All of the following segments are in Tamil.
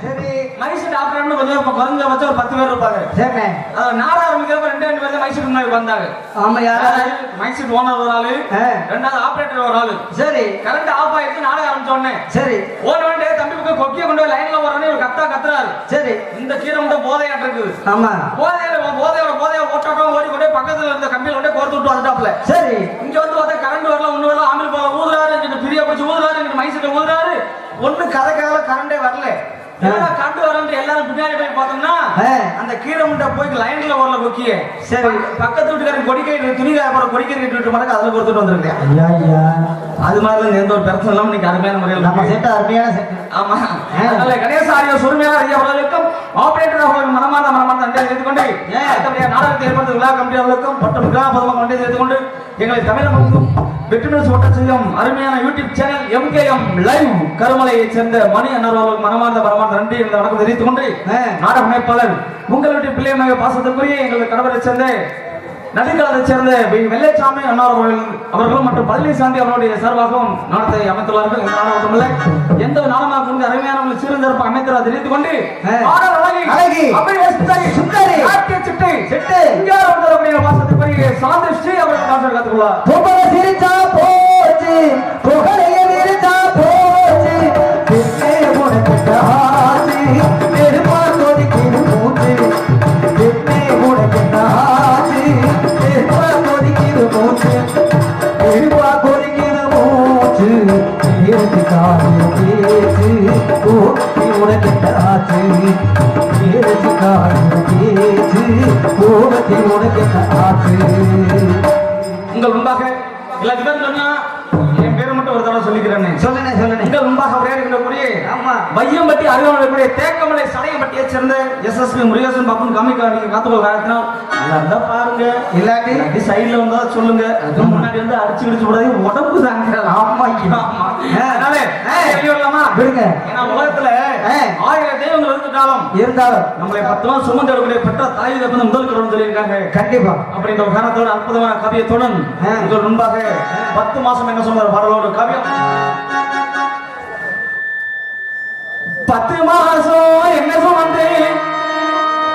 சரி மைசூர் டாக்டர்னு கொஞ்சம் குறைஞ்ச வச்சா ஒரு பத்து பேர் இருப்பாங்க அது நாட ஆரம்பிக்கிறப்ப ரெண்டு ரெண்டு பேர் தான் மைசூர் முன்னாடி வந்தாங்க ஆமா யாரா? மைசூர் ஓனர் ஒரு ஆளு. ரெண்டாவது ஆபரேட்டர் ஒரு ஆளு. சரி. கரண்ட் ஆஃப் ஆயிடுச்சு நாடகம் ஆரம்பிச்ச உடனே. சரி. ஓன வேண்டிய தம்பி பக்கம் கொக்கிய கொண்டு போய் லைன்ல வரணும் ஒரு கத்தா கத்துறாரு. சரி. இந்த கீரை மட்டும் போதையாட்டு இருக்குது. ஆமா. போதையில போதையோட போதைய ஓட்டாட்டம் ஓடி கொண்டு பக்கத்துல இருந்த கம்பியில கொண்டு கோர்த்து விட்டு வந்துட்டாப்ல சரி. இங்க வந்து பார்த்தா கரண்ட் வரல ஒண்ணு வரல ஆமில் போல ஊதுறாரு பிரிய பிடிச்சி ஊதுறாரு மைசூர்ல ஊதுறாரு. ஒண்ணு கதை கதை கரண்டே வரல. கரண்ட் வரல எல்லாரும் பின்னாடி போய் பார்த்தோம்னா. அந்த கீரை முட்டை போய் லைன்ல வரல கொக்கிய சரி. பக்கத்து வீட்டுக்காரன் கொடிக்கை துணி காயப்பட கொடிக்கை கட்டி விட்டு அதுல கொடுத்துட்டு வந்திருக்கேன் ஐயா ஐயா. அது மாதிரி எந்த ஒரு பிரச்சனை இல்லாம இன்னைக்கு அருமையான முறையில் நம்ம. செட்ட அருமையான செட் ஆமா. அதனால கணேச ஆரிய சுருமையான ஐயா அவர்களுக்கும் ஆபரேட்டர் அவர்கள் மனமார்ந்த மனமார்ந்த நன்றியை தெரிவித்துக் கொண்டு நாடகத்தை ஏற்படுத்த விழா கமிட்டி அவர்களுக்கும் மற்றும் கிராம பொதுமக்கள் நன்றியை தெரிவித்துக் கொண்டு எங்களை தமிழகமும் வெற்றிநூறு ஓட்ட செய்யும் அருமையான யூடியூப் சேனல் எம்கேஎம் லைவ் கருமலையைச் சேர்ந்த மணி அண்ணர் அவர்களுக்கு மனமார்ந்த மனமார்ந்த நன்றி என்ற வணக்கம் தெரிவித்துக் கொண்டு. நாடக அமைப்பாளர் உங்களுடைய பிள்ளை மக பாசத்துக்குரிய எங்களது கணவரை சேர்ந்த நடுக்காலத்தை சேர்ந்த வெள்ளைச்சாமி அன்னார் அவர்கள் அவர்களும் மற்றும் பழனிசாமி அவருடைய சார்பாகவும் நாடகத்தை அமைத்துள்ளார்கள் இந்த நாடகம் மட்டுமல்ல எந்த ஒரு நாடகமாக கொண்டு அருமையான சிறந்திருப்பு அமைத்தரா தெரிவித்துக் கொண்டு அழகி சுந்தரி சுந்தரி. சிட்டு சிட்டு. இந்தியாவில் பாசத்துக்குரிய சாந்தி ஸ்ரீ அவர்கள் பாசம் கற்றுக்கொள்ளார் புகழ சிரிச்சா போச்சு புகழைய விரிச்சா போச்சு. பின்னே உனக்கு மூச்சு. பின்னே உனக்கு மூச்சு. மூச்சு. பேச்சு உனக்கு இருந்து காது பேச்சு கோபத்தி உனக்கு ஆச்சு உங்கள் முன்பாக எல்லாத்தையும் பேர் சொன்னா என் பேரை மட்டும் ஒரு தடவை சொல்லிக்கிறேன் சொல்லுனே சொல்லுனே உங்கள் முன்பாக உரையாடுகின்றக்கூடிய ஆமா. வையம்பட்டி அருகாமலைக்கூடிய தேக்கமலை சடையம்பட்டியை சேர்ந்த எஸ்எஸ்பி முருகேசன் பாப்பன் காமிக்கா நீங்க காத்துக்கொள் காரணத்தினால் நல்லா இருந்தா பாருங்க. இல்லாட்டி? சைடுல வந்தா சொல்லுங்க. அதுக்கு முன்னாடி வந்து அடிச்சு கிடிச்சு விடாது உடம்பு தாங்க ஆமா ஐயா. அதனால விடுங்க. ஏன்னா உலகத்துல. இருந்தாலும் நம்மளை பத்து நாள் சுமந்து எடுக்கக்கூடிய பெற்ற தாய் தப்பந்த முதல் கடவுள் சொல்லியிருக்காங்க. கண்டிப்பா. அப்படின்ற ஒரு காரணத்தோட அற்புதமான கவியத்துடன் ஆ. உங்கள் முன்பாக பத்து மாசம் என்ன சொன்னார் பாடலோட காவியம் பத்து மாசம் என்ன சுமந்து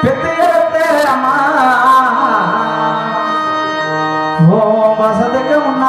பெத்து எடுத்த அம்மா. ஓ மாசத்துக்கு முன்னால